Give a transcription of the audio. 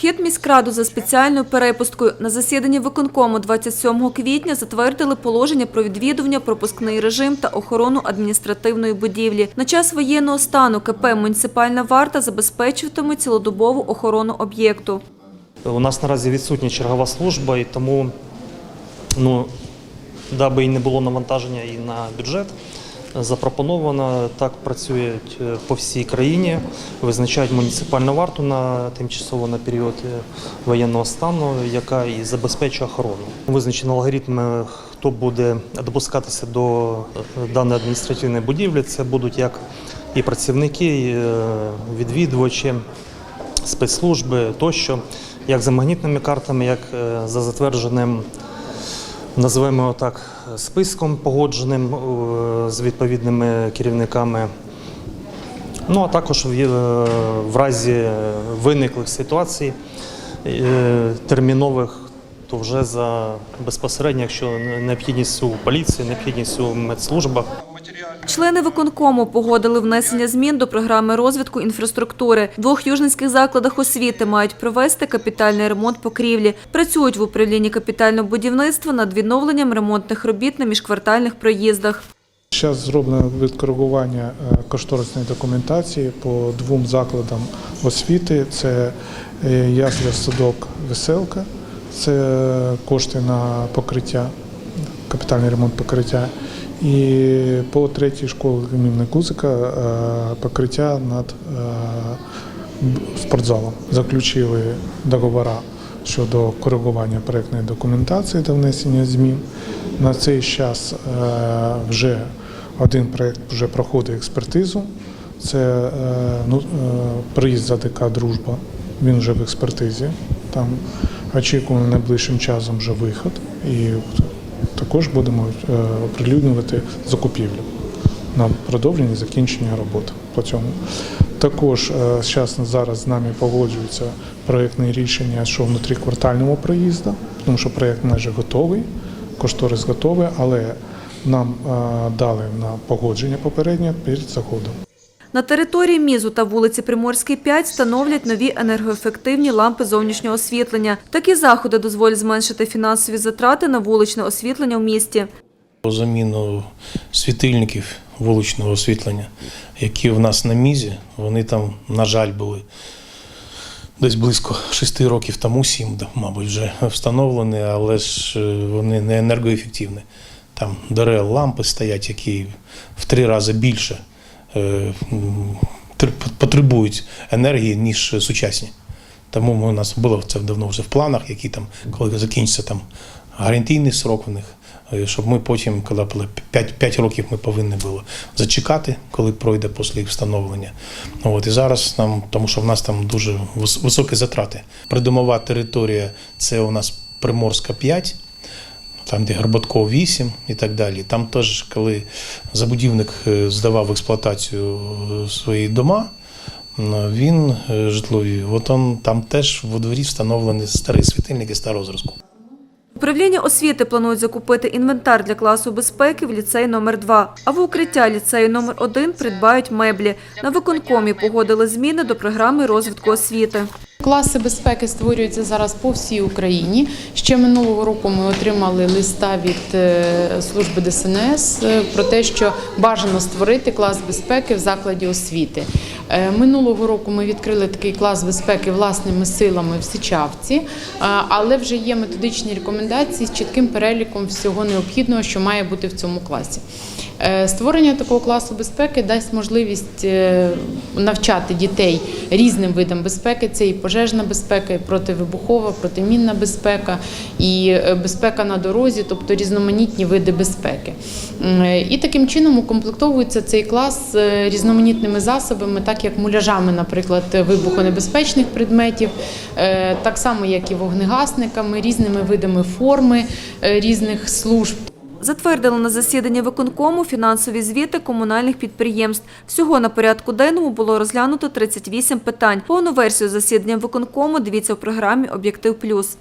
Вхід міськраду за спеціальною перепусткою на засіданні виконкому 27 квітня затвердили положення про відвідування, пропускний режим та охорону адміністративної будівлі. На час воєнного стану КП «Муніципальна варта» забезпечуватиме цілодобову охорону об'єкту. У нас наразі відсутня чергова служба, і тому, ну, даби і не було навантаження і на бюджет, запропоновано так працюють е, по всій країні, визначають муніципальну варту на тимчасово на період е, воєнного стану, яка і забезпечує охорону. Визначено алгоритм, е, хто буде допускатися до е, даної адміністративної будівлі. Це будуть як і працівники, і відвідувачі спецслужби тощо, як за магнітними картами, як за затвердженим, називаємо його так, списком погодженим е, з відповідними керівниками. Ну а також в, е, разі виниклих ситуацій е, термінових, то вже за безпосередньо, якщо необхідність у поліції, необхідність у медслужбах. Члени виконкому погодили внесення змін до програми розвитку інфраструктури. В двох южницьких закладах освіти мають провести капітальний ремонт покрівлі. Працюють в управлінні капітального будівництва над відновленням ремонтних робіт на міжквартальних проїздах. Зараз зроблено відкоригування е, кошторисної документації по двом закладам освіти. Це е, ясля садок веселка, це кошти на покриття, капітальний ремонт покриття. І по третій школі імені Кузика е, покриття над е, спортзалом. Заключили договори щодо коригування проєктної документації та внесення змін. На цей час е, вже один проєкт вже проходить експертизу. Це ну, приїзд за ДК Дружба. Він вже в експертизі. Там очікуємо найближчим часом вже виход. І також будемо е, оприлюднювати закупівлю на продовження і закінчення роботи по цьому. Також е, зараз з нами погоджується проєктне рішення, що внутріквартального проїзду, тому що проєкт майже готовий, кошторис готовий, але нам е, дали на погодження попереднє перед заходом. На території Мізу та вулиці Приморській 5 встановлять нові енергоефективні лампи зовнішнього освітлення. Такі заходи дозволять зменшити фінансові затрати на вуличне освітлення в місті. Заміну світильників вуличного освітлення, які в нас на мізі, вони там, на жаль, були десь близько шести років тому, сім, мабуть, вже встановлені, але ж е, вони не енергоефективні. Там дерев лампи стоять, які в три рази більше потребують енергії, ніж сучасні. Тому у нас було це давно вже в планах, які там, коли закінчиться там гарантійний срок в них, е, щоб ми потім, коли було 5, 5 років, ми повинні були зачекати, коли пройде після їх встановлення. От і зараз нам, тому що в нас там дуже високі затрати. Придомова територія це у нас Приморська 5. Там, де Горбатков 8 і так далі. Там теж, коли забудівник е, здавав в експлуатацію е, свої дома, він е, житлові, от он, там теж во дворі встановлені старі світильники старого зразку. Управління освіти планують закупити інвентар для класу безпеки в ліцей номер 2 а в укриття ліцею номер 1 придбають меблі. На виконкомі погодили зміни до програми розвитку освіти. Класи безпеки створюються зараз по всій Україні. Ще минулого року ми отримали листа від е, служби ДСНС е, про те, що бажано створити клас безпеки в закладі освіти. Е, Минулого року ми відкрили такий клас безпеки власними силами в Сичавці, але вже є методичні рекомендації з чітким переліком всього необхідного, що має бути в цьому класі. Е, Створення такого класу безпеки дасть можливість е, навчати дітей різним видам безпеки. Це і пожежна безпека, і противибухова, протимінна безпека, і е, безпека на дорозі, тобто різноманітні види безпеки. І таким чином укомплектовується цей клас різноманітними засобами, так як муляжами, наприклад, вибухонебезпечних предметів, так само як і вогнегасниками, різними видами форми різних служб. Затвердили на засіданні виконкому фінансові звіти комунальних підприємств. Всього на порядку денному було розглянуто 38 питань. Повну версію засідання виконкому дивіться в програмі «Об'єктив Плюс».